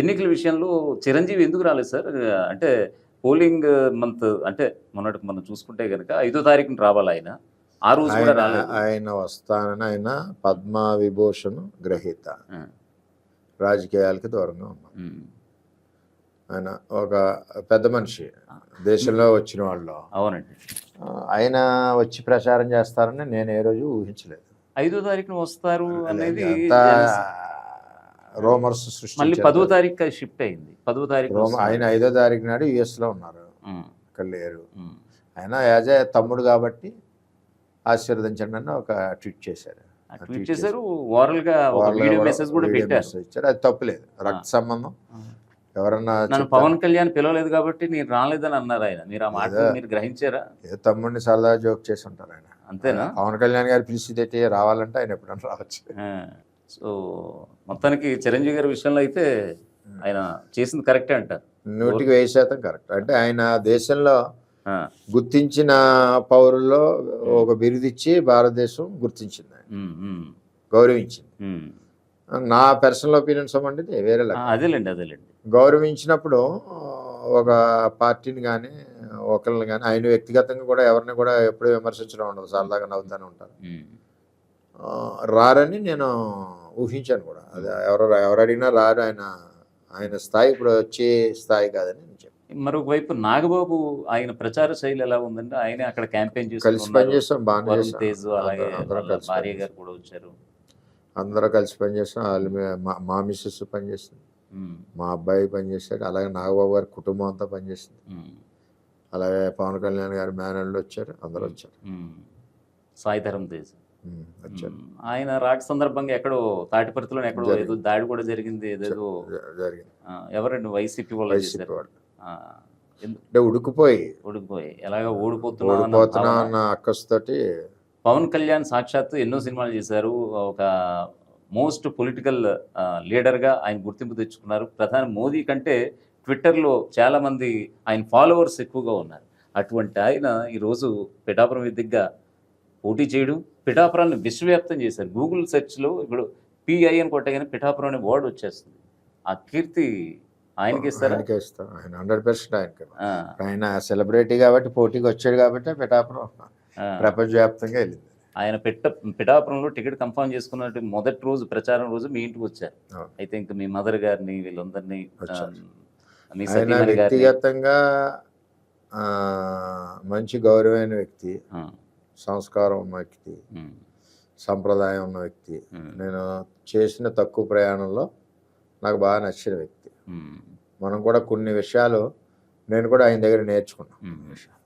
ఎన్నికల విషయంలో చిరంజీవి ఎందుకు రాలేదు సార్? అంటే పోలింగ్ మంత్ అంటే మొన్నటి మనం చూసుకుంటే కనుక ఐదో తారీఖున రావాలి ఆయన. ఆ రోజు కూడా ఆయన రాలేదు. ఆయన వస్తానని ఆయన పద్మ విభూషణ్ గ్రహీత. రాజకీయాలకి దూరంగా ఉన్నాం. ఆయన ఒక పెద్ద మనిషి. దేశంలో వచ్చిన వాళ్ళు అవునండి. ఆయన వచ్చి ప్రచారం చేస్తారని నేను ఏ రోజు ఊహించలేదు. ఐదో తారీఖున వస్తారు అనేది రోమర్స్ సృష్టి మళ్ళీ పదో తారీఖు షిఫ్ట్ అయింది. పదో తారీఖు. ఆయన ఐదో తారీఖు నాడు యుఎస్లో ఉన్నారు. ఇక్కడ లేరు. ఆయన యాజ్ ఏ తమ్ముడు కాబట్టి ఆశీర్వదించండి అని ఒక ట్వీట్ చేశారు. ట్వీట్ చేశారు. వీడియో మెసేజ్ కూడా పెట్టారు. ఇచ్చారు. అది తప్పులేదు రక్త సంబంధం. ఎవరన్నా నన్ను? పవన్ కళ్యాణ్ పిలవలేదు కాబట్టి నేను రాలేదని అన్నారు ఆయన. మీరు ఆ మాట ఏదో- మీరు గ్రహించారా? ఏ తమ్ముడిని సరదా జోక్ చేసి ఉంటారు ఆయన. అంతేనా? పవన్ కళ్యాణ్ గారు పిలిచితే రావాలంటే ఆయన ఎప్పుడన్నా రావచ్చు. సో మొత్తానికి చిరంజీవి గారి విషయంలో అయితే ఆయన చేసింది కరెక్టే అంటారు. నూటికి వెయ్యి శాతం కరెక్ట్. అంటే ఆయన దేశంలో గుర్తించిన పౌరుల్లో ఒక బిరుదిచ్చి భారతదేశం గుర్తించింది గౌరవించింది. నా పర్సనల్ ఒపీనియన్స్ అవ్వండి వేరే. అదేలేండి అదేలేండి. గౌరవించినప్పుడు ఒక పార్టీని కానీ ఒకరిని కానీ ఆయన వ్యక్తిగతంగా కూడా ఎవరిని కూడా ఎప్పుడు విమర్శించడం ఉండదు. సరదాగా నవ్వుతూనే ఉంటారు. రారని నేను ఊహించాను కూడా. అది ఎవరు ఎవరు అడిగినా రారు ఆయన ఆయన స్థాయి ఇప్పుడు వచ్చే స్థాయి కాదని నేను చెప్పాను. మరొక వైపు నాగబాబు ఆయన ప్రచార శైలి ఎలా ఉందంటే ఆయన అక్కడ క్యాంపెయిన్ కలిసి పనిచేస్తాం చేస్తాం. తేజ్ అలాగే భార్య పనిచేస్తాం. గారు కూడా వచ్చారు. అందరూ కలిసి పనిచేస్తాం. వాళ్ళు మే- మా- మిస్సెస్ పనిచేస్తుంది. మా అబ్బాయి పనిచేస్తాడు. అలాగే నాగబాబు గారి కుటుంబం అంతా పనిచేస్తుంది. అలాగే పవన్ కళ్యాణ్ గారి మేనల్లు వచ్చారు. అందరూ వచ్చారు. సాయిధరం తేజ్. ఆయన రాక సందర్భంగా ఎక్కడో తాటిపర్తిలో ఎక్కడో. ఏదో దాడి కూడా జరిగింది ఏదేదో ఎవరండి వైసీపీ వాళ్ళు అంటే ఉడుకుపోయి. ఓడిపోయి ఎలాగ ఓడిపోతున్నా అన్న అక్కస్తోటి పవన్ కళ్యాణ్ సాక్షాత్తు ఎన్నో సినిమాలు చేశారు. ఒక మోస్ట్ పొలిటికల్ లీడర్గా ఆయన గుర్తింపు తెచ్చుకున్నారు. ప్రధాని మోదీ కంటే ట్విట్టర్లో చాలామంది ఆయన ఫాలోవర్స్ ఎక్కువగా ఉన్నారు. అటువంటి ఆయన ఈరోజు పిఠాపురం వేదికగా పోటీ చేయడం. పిఠాపురాన్ని విశ్వవ్యాప్తం చేశారు. గూగుల్ సెర్చ్లో ఇప్పుడు పిఐ అని కొట్టగానే పిఠాపురం అనే వర్డ్ వచ్చేస్తుంది. ఆ కీర్తి ఆయనకి ఇస్తారా? ఆయనకే ఇస్తాం. ఆయన హండ్రెడ్ పర్సెంట్ ఆయనకి. ఆ, ఆయన సెలబ్రిటీ కాబట్టి పోటీకి వచ్చాడు కాబట్టి పిఠాపురం. ప్రపంచవ్యాప్తంగా వెళ్ళింది. ఆయన పెట్ట పిఠాపురంలో టికెట్ కన్ఫర్మ్ చేసుకున్నట్టు మొదటి రోజు ప్రచారం రోజు మీ ఇంటికి వచ్చారు. అయితే ఇంకా మీ మదర్ గారిని వీళ్ళందరినీ. మీ వ్యక్తిగతంగా ఆ, మంచి గౌరవమైన వ్యక్తి. సంస్కారం ఉన్న వ్యక్తి సంప్రదాయం ఉన్న వ్యక్తి. నేను చేసిన తక్కువ ప్రయాణంలో నాకు బాగా నచ్చిన వ్యక్తి. మనం కూడా కొన్ని విషయాలు నేను కూడా ఆయన దగ్గర నేర్చుకున్నాను విషయాలు